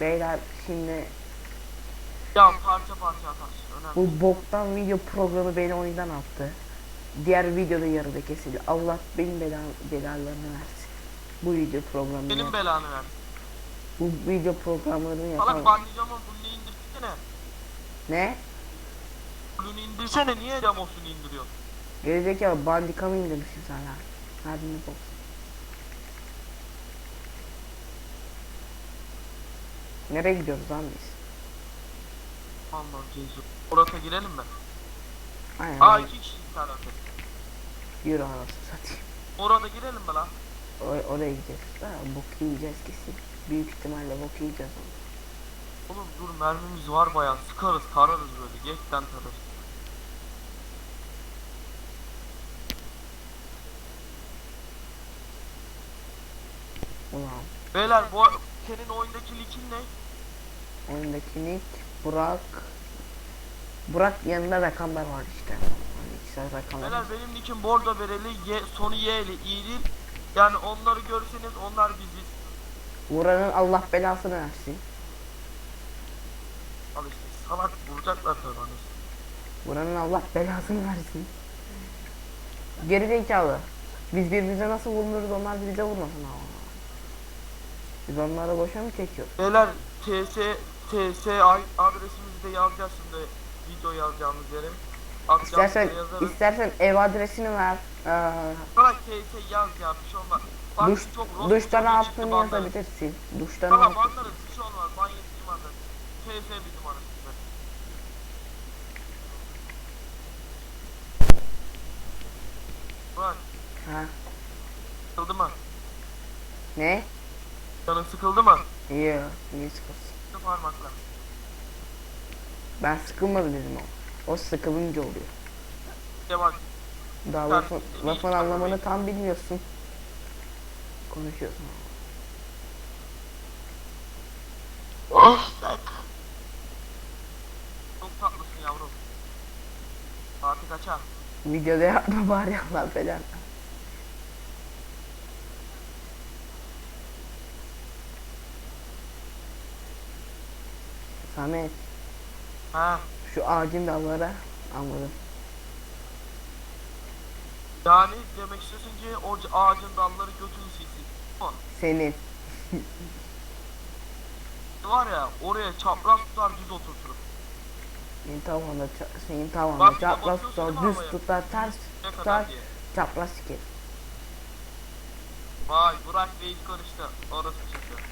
Beyler şimdi Ya parça parça atar. Önemli. bu boktan video programı beni oyundan attı. Diğer videoda yarıda kesildi. Allah benim bela, belalarını versin. Bu video programını Benim belanı ver. bu video programlarını Salak yapan bandicamın bunu indirsene. ne? Bunu indirsene niye Ramos'unu indiriyor? Gerizekalı bandika mı indirmişsin sen ha? Hadi ne bok. Nereye gidiyoruz lan biz? Allah Jesus. Orata girelim mi? Aynen. Aa iki kişi herhalde. Yürü anasını satayım. Orada girelim mi lan? O- oraya gideceğiz. Ha, bok yiyeceğiz kesin. Büyük ihtimalle bok yiyeceğiz. Oğlum dur mermimiz var bayağı sıkarız tararız böyle geçten tararız. Ulan. Beyler bu senin oyundaki likin ne? Oyundaki nick Burak Burak yanında rakamlar var işte. Hani rakamlar. Beyler benim nickim bordo bereli y, sonu y ile iyi değil. Yani onları görseniz onlar biziz. Buranın Allah belasını versin. Al işte salak vuracaklar onu. Buranın Allah belasını versin. Geri zekalı. Biz birbirimize nasıl vururuz onlar bize vurmasın ama. Biz onlara boşa mı çekiyoruz? Beyler TS TS adresimizi de yazacağız şimdi video yazacağımız yere. Atacağımız İstersen yazarız. istersen ev adresini ver. Ee, Salak TS yaz ya bir şey olmaz. Bak, duş, çok rost- duşta ne çok yaptığını ciddi banlarız. yazabilirsin. Duşta ne Tamam yaptığını. banlarız bir şey olmaz. Ban yetkili banlarız. TS bizim arasında. Bak Ha. sıkıldı mı? Ne? Canın sıkıldı mı? İyi. Niye sıkılsın? Şu parmakla. Ben sıkılmadım dedim o. O sıkılınca oluyor. İşte bak Daha Sen- lafın, lafın anlamını tam bilmiyorsun. Konuşuyorsun. çok tatlısın yavrum. Saati kaça? Videoda yapma bari Allah belanı. Samet Ha. şu ağacın dallara anladım. Yani demek istiyorsun ki o ağacın dalları götünü silsin. Senin. Var ya oraya çapraz tutar düz oturturum. Senin tavanda, senin tavanda Bak, çapraz tutar, düz ya. tutar, ters tutar, çapraz siker. Vay Burak Reis konuştu. Orası çıktı.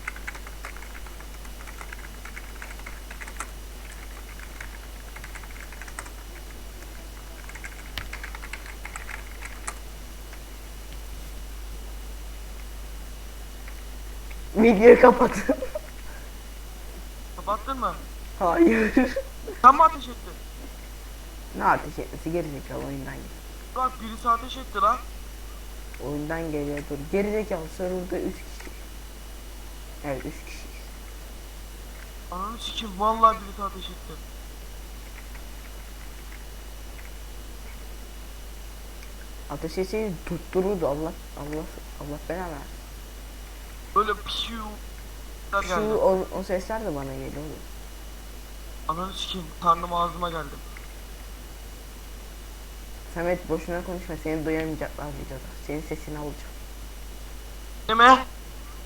Videoyu kapatın. Kapattın mı? Hayır. Sen mi ateş ettin? ne ateş etmesi gerizekalı oyundan geliyor. Bak birisi ateş etti lan. Oyundan geliyor dur. Gerizekalı serverda 3 kişi. Evet 3 kişi. Ananı sikim vallahi birisi ateş etti. Ateş etseydi tuttururdu Allah Allah Allah belanı versin. Böyle pişiyu. Şu geldi. o, o sesler de bana geliyor. Ananı sikim karnım ağzıma geldi. Samet boşuna konuşma seni duyamayacaklar videoda. Senin sesini alacağım. Mi?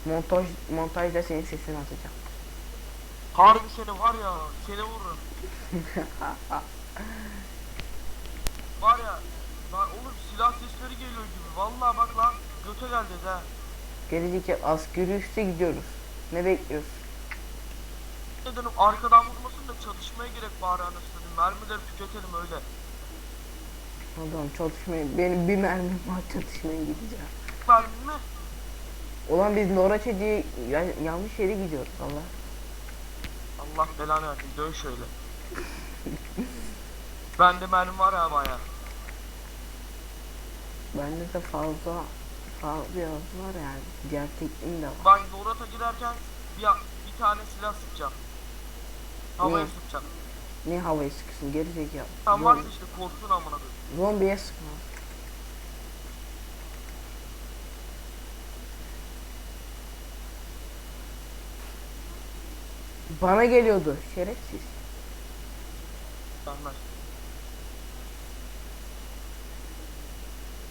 Montaj montajda senin sesini atacağım. Harbi seni var ya seni vururum. var ya lan oğlum silah sesleri geliyor gibi. Vallahi bak lan göte geldi ha. Gelecek askeri üste gidiyoruz. Ne bekliyoruz? Dedim arkadan vurmasın da çatışmaya gerek bari anasını satayım. Mermileri tüketelim öyle. Adam çatışmaya benim bir mermim var çatışmaya gideceğim. Mermi mi? Ulan biz Noraç'a diye ya- yanlış yere gidiyoruz Allah. Allah belanı versin dön şöyle. Bende mermi var ha baya. Bende de fazla biraz var yani. Diğer tekniğim de var. Ben Lorat'a giderken bir, bir tane silah sıkacağım. Havaya Niye? sıkacağım. Ne havayı sıkıyorsun geri zekalı. Varsa Zombi- işte korksun amına koyayım. Zombiye sıkma. Bana geliyordu. Şerefsiz. Anlar.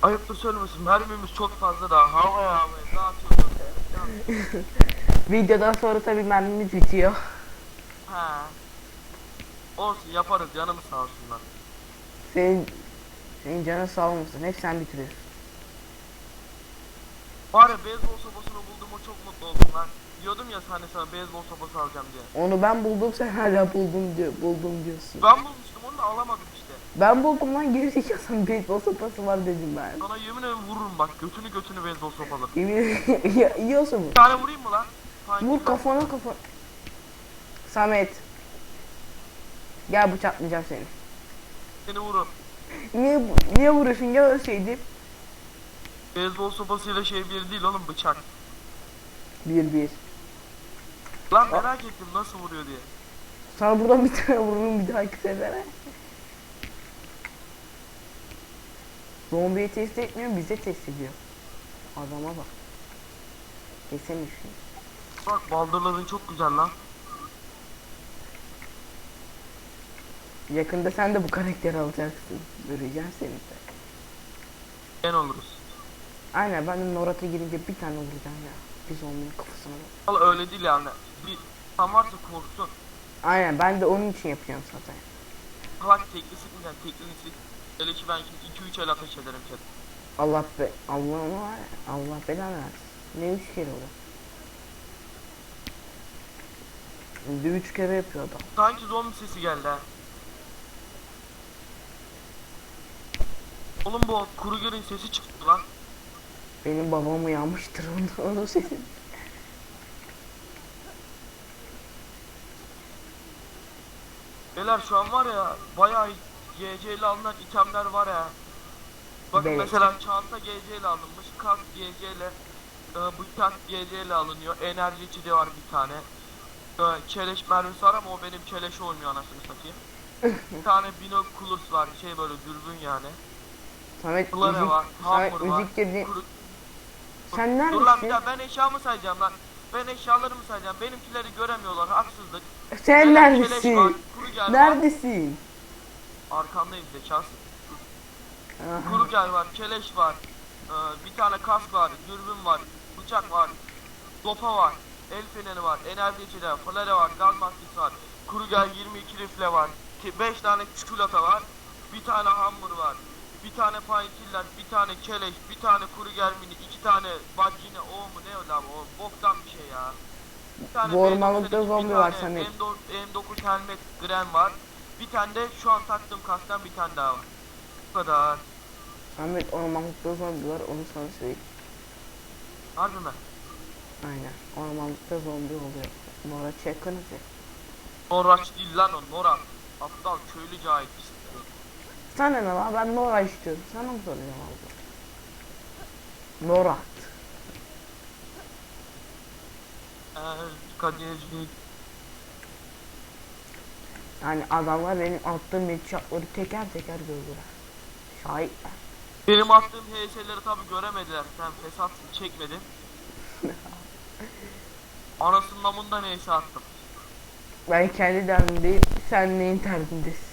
Ayıptır söylemesin mermimiz çok fazla da havaya havaya dağıtıyoruz. Videodan sonra tabii mermimiz bitiyor. ha. Olsun yaparız canımız sağ olsunlar. Senin senin canın sağ olmasın. Hep sen bitiriyorsun. Var ya beyzbol sopasını bulduğuma çok mutlu oldum lan. Diyordum ya hani sana beyzbol sopası alacağım diye. Onu ben buldum sen hala buldum diyor, buldum diyorsun. Ben bulmuştum onu da alamadım işte. Ben buldum lan gerizekalı beyzbol sopası var dedim ben. Sana yemin ederim vururum bak götünü götünü beyzbol sopalı. Yemin ya, yiyorsun mu? Bir tane vurayım mı lan? Sanki Vur kafana kafa. Samet. Gel bıçaklayacağım seni. Seni vururum. Niye niye vuruyorsun ya ölseydin? Beyzbol sopasıyla şey bir değil oğlum bıçak. Bir bir. Lan merak ettim nasıl vuruyor diye. Sana buradan bir tane vururum bir dahaki sefere. Zombiyi test etmiyor bize test ediyor. Adama bak. Kesemiş. Bak baldırların çok güzel lan. Yakında sen de bu karakteri alacaksın. Göreceğim seni de. En oluruz. Aynen ben de Norat'a girince bir tane vuracağım ya. Bir zombinin kafasına. Valla öyle değil yani. Bir tam varsa korksun. Aynen ben de onun için yapıyorum zaten. Bak tekli sıkmayacaksın teklini sık. Hele ki ben şimdi 2-3 el ateş ederim kere. Allah be Allah ya, Allah belanı versin. Ne üç kere o? Şimdi üç kere yapıyor adam. Sanki zombi sesi geldi ha. Oğlum bu Kruger'in sesi çıktı lan. Benim babam uyanmıştır onun, onun sesi. Beyler şu an var ya bayağı GC ile alınan itemler var ya. Bakın Evet. mesela çanta GC ile alınmış, kask GC ile, e, bıçak GC ile alınıyor, enerji içeceği var bir tane. E, keleş mermisi var ama o benim keleş olmuyor anasını satayım. bir tane binoculars var, şey böyle dürbün yani. Samet Kılara müzik, var, Samet müzik girdi. kuru- Sen Dur lan bir neredesin? daha ben eşyamı sayacağım lan. Ben eşyalarımı sayacağım. Benimkileri göremiyorlar. Haksızlık. Sen var, neredesin? gel var. Arkandayım zekası. Aha. Kuru gel var, keleş var, ee, bir tane kask var, dürbün var, bıçak var, dopa var, el feneri var, enerji içeceği, flare var, gaz maskesi var, kuru gel 22 rifle var, 5 tane çikolata var, bir tane hamur var, bir tane painkiller, bir tane keleş, bir tane kuru gel mini, iki tane bacine, o mu ne lan o boktan bir şey ya. Bir tane Bu ormanlıkta B98, bir zombi var. M4 M9 helmet gren var. Bir tane de şu an taktığım kasktan bir tane daha var. Bu kadar. Samet ormanlıkta zombi var onu sana söyleyeyim. Harbi mi? Aynen ormanlıkta zombi oluyor. Nora çekiniz ya. Noraç değil lan o Norat. Aptal köylü cahil pislik. Sana ne lan ben Nora istiyorum. Sana mı soracağım abla? Nora. Eee kadirci. Yani adamlar benim attığım headshotları teker teker gördüler. Şahitler. Benim attığım HS'leri tabi göremediler. Sen fesatsın çekmedin. Anasının namından HS attım. Ben kendi derdimdeyim. Sen neyin derdindesin?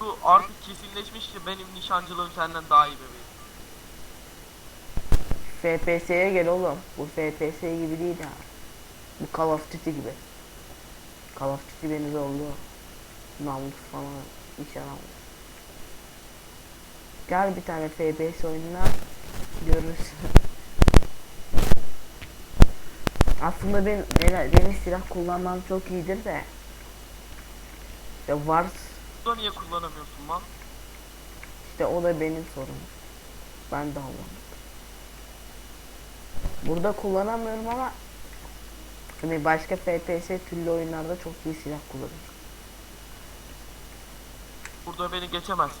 Bu artık kesinleşmiş ki benim nişancılığım senden daha iyi bebeğim. FPS'ye gel oğlum. Bu FPS gibi değil ha. Bu Call of Duty gibi. Call of Duty beni zorluyor. Namus falan iş yaramıyor. Gel bir tane FPS oyununa görürsün. Aslında benim, benim, silah kullanmam çok iyidir de. İşte var Burada niye kullanamıyorsun lan? işte o da benim sorunum. Ben de anlamadım. Burada kullanamıyorum ama hani başka FPS türlü oyunlarda çok iyi silah kullanıyorum. Burada beni geçemezsin.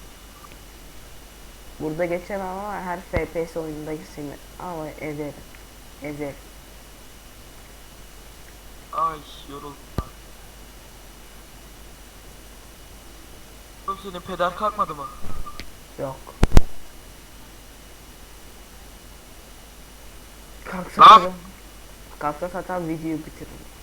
Burada geçemem ama her FPS oyununda seni ama ederim. Ederim. Ay yoruldum. Oğlum senin peder kalkmadı mı? Yok. Kalksa Lan! zaten, kalksa zaten videoyu bitiririm.